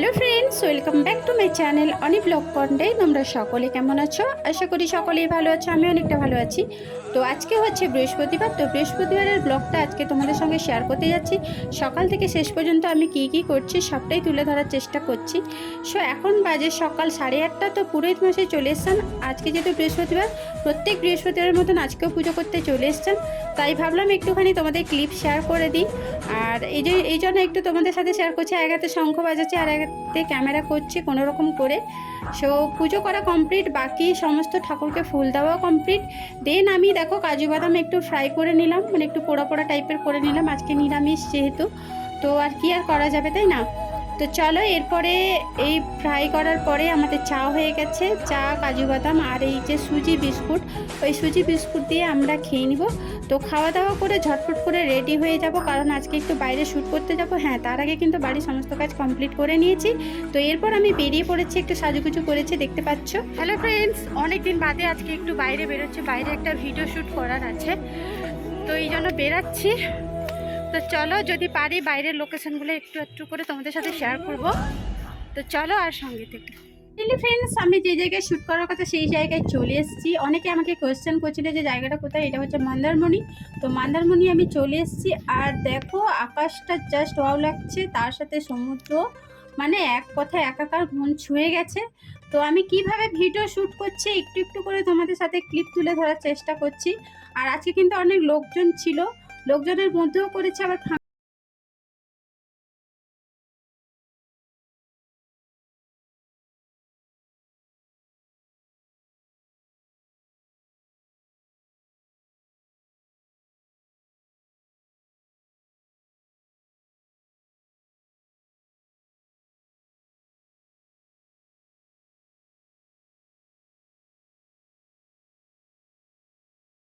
Hello friends welcome back to my channel অনেক ব্লগ কন্ডে তোমরা সকলে কেমন আছো? আশা করি সকলেই ভালো আছো আমি অনেকটা ভালো আছি। তো আজকে হচ্ছে বৃহস্পতিবার, তো বৃহস্পতিবারের ব্লগটা আজকে তোমাদের সঙ্গে শেয়ার করতে যাচ্ছি। সকাল থেকে শেষ পর্যন্ত আমি কি কি করছি সবটাই তুলে ধরার চেষ্টা করছি। সো এখন বাজে সকাল সাড়ে আটটা, তো পুরোহিত মাসে চলে এসছেন। আজকে যেহেতু বৃহস্পতিবার, প্রত্যেক বৃহস্পতিবারের মতন আজকেও পুজো করতে চলে এসছেন। তাই ভাবলাম একটুখানি তোমাদের ক্লিপ শেয়ার করে দিই। আর এই যে, এই জন্য একটু তোমাদের সাথে শেয়ার করছি। এক হাতে শঙ্খ বাজাচ্ছি, আর এক হাতে ক্যামেরা করছি কোনো রকম করে। সো পুজো করা কমপ্লিট বাকি সমস্ত ঠাকুরকে ফুল দেওয়া কমপ্লিট দেন আমি দেখো কাজু বাদাম একটু ফ্রাই করে নিলাম মানে একটু পোড়া পোড়া টাইপের করে নিলাম, আজকে নিরামিষ যেহেতু। তো আর কি আর করা যাবে তাই না? তো চলো, এরপরে এই ফ্রাই করার পরে আমাদের চা হয়ে গেছে। চা, কাজু বাদাম আর এই যে সুজি বিস্কুট। ওই সুজি বিস্কুট দিয়ে আমরা খেয়ে নিব। তো খাওয়া দাওয়া করে ঝটফট করে রেডি হয়ে যাব, কারণ আজকে একটু বাইরে শ্যুট করতে যাব। হ্যাঁ তার আগে কিন্তু বাড়ির সমস্ত কাজ কমপ্লিট করে নিয়েছি। তো এরপর আমি বেরিয়ে পড়েছি, একটু সাজুগুজু করেছি, দেখতে পাচ্ছ। হ্যালো ফ্রেন্ডস অনেকদিন বাদে আজকে একটু বাইরে বেরোচ্ছি, বাইরে একটা ভিডিও শ্যুট করার আছে। তো এই জন্য বেরাচ্ছি। তো চলো যদি পারি বাইরের লোকেশনগুলো একটু একটু করে তোমাদের সাথে শেয়ার করব। তো চলো আর সঙ্গে থেকে। রিলি ফ্রেন্ডস আমি যে জায়গায় শ্যুট করার কথা সেই জায়গায় চলে এসেছি। অনেকে আমাকে কোয়েশ্চেন করছিল যে জায়গাটা কোথায়? এটা হচ্ছে মন্দারমণি। তো মন্দারমণি আমি চলে এসেছি আর দেখো, আকাশটা জাস্ট ওয়াও লাগছে। তার সাথে সমুদ্র মানে এক কথায় একাকার মন ছুঁয়ে গেছে। তো আমি কীভাবে ভিডিও শ্যুট করছি, একটু একটু করে তোমাদের সাথে ক্লিপ তুলে ধরার চেষ্টা করছি। আর আজকে কিন্তু অনেক লোকজন ছিল। লোকজনের মধ্যেও করেছে আবার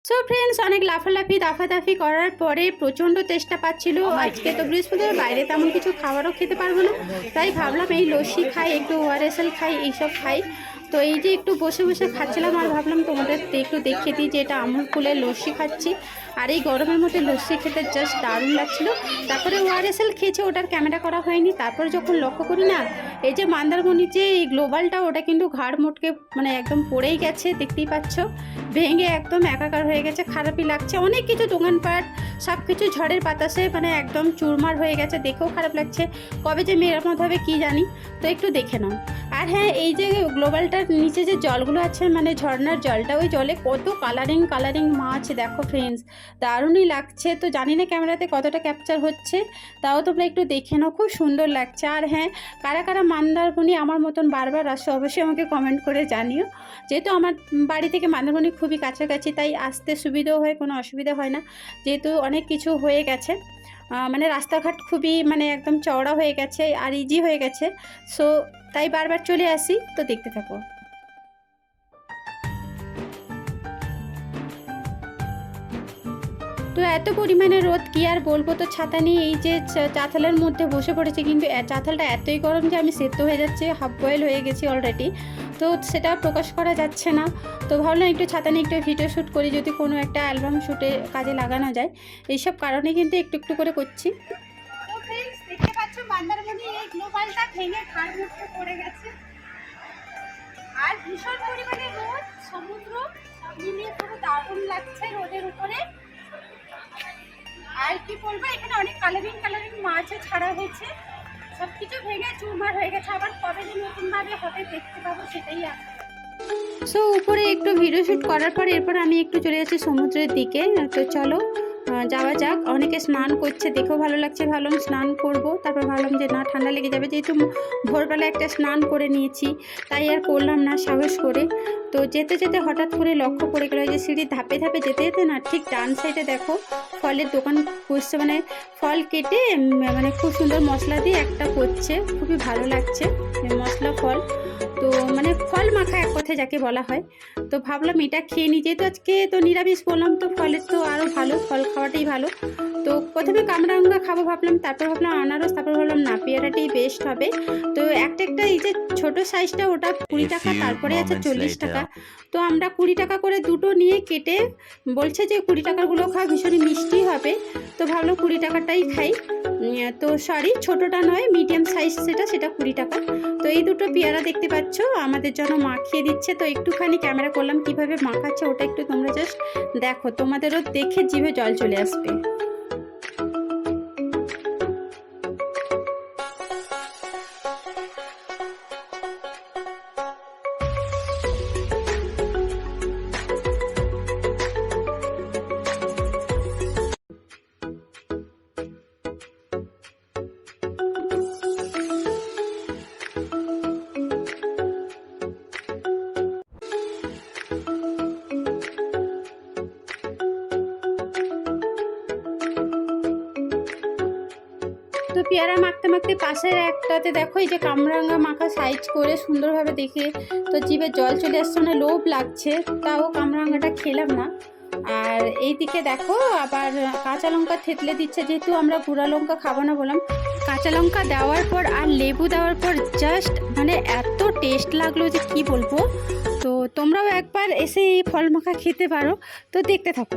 সো ফ্রেন্ডস অনেক লাফালাফি দাফাদাফি করার পরে প্রচণ্ড তেষ্টা পাচ্ছিল। আজকে তো বৃহস্পতিবার বাইরে তেমন কিছু খাবারও খেতে পারব না। তাই ভাবলাম এই লস্যি খাই একটু ওআরএসএল খাই এইসব খাই। তো এই যে একটু বসে বসে খাচ্ছিলাম আর ভাবলাম তোমাদের একটু দেখিয়ে দিই যে এটা আমুল কুলের লস্যি খাচ্ছি। আর এই গরমের মধ্যে লস্যি খেতে জাস্ট দারুণ লাগছিল। তারপরে ওআরএসএল খেয়েছে, ওটার ক্যামেরা করা হয়নি। তারপর যখন লক্ষ্য করি না, এই যে মন্দারমণির যে এই গ্লোবালটা, ওটা কিন্তু ঘাড় মোটকে মানে একদম পড়েই গেছে, দেখতেই পাচ্ছ। ভেঙে একদম একাকার হয়ে গেছে, খারাপই লাগছে। অনেক কিছু দোকানপাট সব কিছু ঝড়ের বাতাসে মানে একদম চুরমার হয়ে গেছে, দেখেও খারাপ লাগছে। কবে যে মেরামত হবে কি জানি, তো একটু দেখে নাও। আর হ্যাঁ এই যে গ্লোবালটার নিচে যে জলগুলো আছে মানে ঝর্নার জলটা, ওই জলে কত কালারিং কালারিং মাছ, দেখো ফ্রেন্ডস দারুণই লাগছে। তো জানি না ক্যামেরাতে কতটা ক্যাপচার হচ্ছে, তাও তোমরা একটু দেখে নাও, খুব সুন্দর লাগছে। আর হ্যাঁ কারা কারা মন্দারমণি আমার মতন বারবার আসো, অবশ্যই আমাকে কমেন্ট করে জানিও। যেহেতু আমার বাড়ি থেকে মন্দারমণি খুবই কাছাকাছি, তাই আসতে সুবিধাও হয়, কোনো অসুবিধা হয় না। যেহেতু অনেক কিছু হয়ে গেছে মানে রাস্তাঘাট খুবই মানে একদম চওড়া হয়ে গেছে আর ইজি হয়ে গেছে। সো তাই বারবার চলে আসি, তো দেখতে থাকো। তো এত পরিমাণে রোদ, কি আর বলব? তো ছাতা নিয়ে এই যে চাতালের মধ্যে বসে পড়েছে, কিন্তু চাতালটা এতই গরম যে আমি সেদ্ধ হয়ে যাচ্ছে হাফ বয়েল হয়ে গেছি অলরেডি তো সেটা প্রকাশ করা যাচ্ছে না। তো ভাবলাম একটু ছাতা নিয়ে একটু ভিডিও শ্যুট করি, যদি কোনো একটা অ্যালবাম শ্যুটে কাজে লাগানো যায়। এইসব কারণে কিন্তু একটু একটু করে করছি। আর ভীষণ পরিমাণে রোদ, সমুদ্র মিলিয়ে পুরো দারুণ লাগছে রোদের উপরে। আর কি বলব, এখানে অনেক কালারিং কালারিং মাছও ছাড়া হয়েছে। সব কিছু ভেঙে চুরমার হয়ে গেছে, আবার কবে যে নতুনভাবে হবে দেখতে পাবো সেটাই আছে সো উপরে একটু ভিডিও শ্যুট করার পর এরপর আমি একটু চলে যাচ্ছি সমুদ্রের দিকে। তো চলো যাওয়া যাক। অনেকে স্নান করছে, দেখেও ভালো লাগছে, ভাবলাম স্নান করব। তারপর ভাবলাম যে, না, ঠান্ডা লেগে যাবে। যেহেতু ভোরবেলা একটা স্নান করে নিয়েছি, তাই আর করলাম না সাহস করে। তো যেতে যেতে হঠাৎ করে লক্ষ্য পড়ে গেল যে সিঁড়ির ধাপে ধাপে যেতে যেতে না, ঠিক ডান সাইডে দেখো, ফলের দোকান করছে মানে ফল কেটে মানে খুব সুন্দর মশলা দিয়ে একটা করছে। খুবই ভালো লাগছে মশলা, ফল। তো মানে ফল মাখা এক কথায় যাকে বলা হয়। তো ভাবলাম এটা খেয়ে নিই যেহেতু আজকে তো নিরামিষ বললাম তো ফলের তো আরও ভালো ফল খাওয়াটাই ভালো। তো প্রথমে কামরাঙ্গা খাব ভাবলাম তারপর ভাবলাম আনারস তারপর ভাবলাম না পেয়ারাটাই বেস্ট হবে। তো একটা একটা এই যে ছোট সাইজটা ওটা কুড়ি টাকা তারপরে আছে চল্লিশ টাকা। তো আমরা কুড়ি টাকা করে দুটো নিয়ে কেটে বলছে যে কুড়ি টাকারগুলো খাওয়া ভীষণই মিষ্টি হবে। তো ভাবলাম কুড়ি টাকাটাই খাই। তো সরি ছোটোটা নয় মিডিয়াম সাইজ সেটা সেটা কুড়ি টাকা। তো এই দুটো পেয়ারা দেখতে পাচ্ছ? আমাদের জন্য মাখিয়ে দিচ্ছে। তো একটুখানি ক্যামেরা করলাম কীভাবে মাখাচ্ছে ওটা একটু তোমরা জাস্ট দেখো। তোমাদেরও দেখে জিভে জল চলে আসবে। পেয়ারা মাখতে মাখতে পাশের একটাতে দেখো, এই যে কামরাঙ্গা মাখা সাইজ করে সুন্দরভাবে দেখে তো জিভে জল চলে আসছে মানে লোভ লাগছে। তাও কামরাঙ্গাটা খেলাম না। আর এই দিকে দেখো, আবার কাঁচা লঙ্কা থেতলে দিচ্ছে, যেহেতু আমরা গুঁড়া লঙ্কা খাব না বললাম। কাঁচা লঙ্কা দেওয়ার পর আর লেবু দেওয়ার পর জাস্ট মানে এত টেস্ট লাগল যে কি বলব। তো তোমরাও একবার এসে এই ফল মাখা খেতে পারো। তো দেখতে থাকো।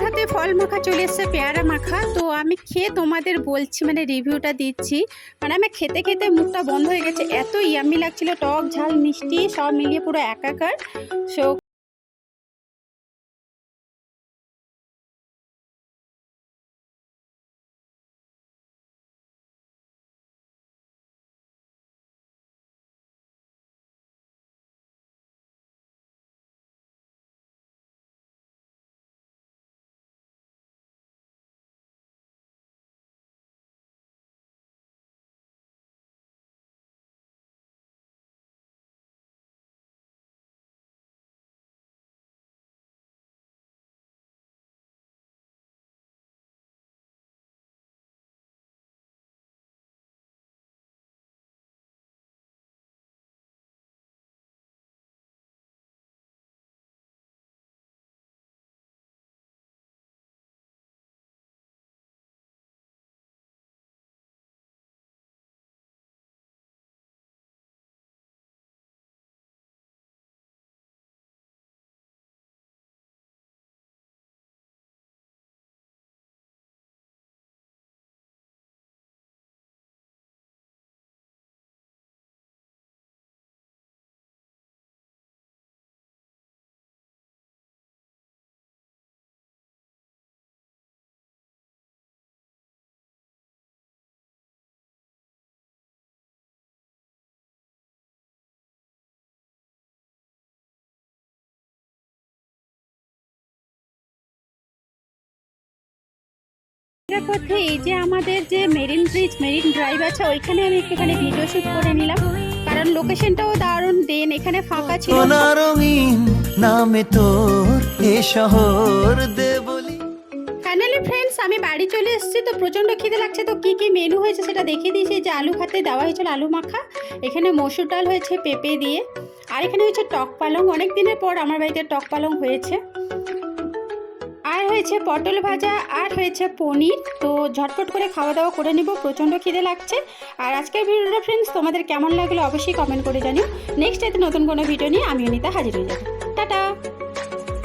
আমার হাতে ফল মাখা চলে এসছে, পেয়ারা মাখা। তো আমি খেয়ে তোমাদের বলছি মানে রিভিউটা দিচ্ছি। মানে আমি খেতে খেতে মুখটা বন্ধ হয়ে গেছে, এত ইয়ামি লাগছিল, টক ঝাল, মিষ্টি, সব মিলিয়ে পুরো একাকার। সো পথে এই যে আমাদের যে মেরিন ব্রিজ মেরিন ড্রাইভ আছে ওইখানে আমি একটুখানি ভিডিও শুট করে নিলাম। কারণ লোকেশনটাও দারুণ দেন এখানে ফাঁকা ছিল। রঙিন নামে তোর এ শহর দেবলি ফাইনালি ফ্রেন্ডস আমি বাড়ি চলে এসেছি তো প্রচণ্ড খিদে লাগছে তো কী কী মেনু হয়েছে সেটা দেখিয়ে দিয়েছি। যে আলু ভাতে দেওয়া হয়েছিল আলু মাখা এখানে মসুর ডাল হয়েছে পেঁপে দিয়ে আর এখানে হয়েছে টক পালং। অনেক দিনের পর আমার বাড়িতে টক পালং হয়েছে। আর হয়েছে পটল ভাজা, আর হয়েছে পনির। তো ঝটপট করে খাওয়া দাওয়া করে নেব, প্রচণ্ড খিদে লাগছে। আর আজকের ভিডিওটা ফ্রেন্ডস তোমাদের কেমন লাগল অবশ্যই কমেন্ট করে জানিও। নেক্সট এতে নতুন কোনো ভিডিও নিয়ে আমি অনিতা হাজির হয়ে যাব।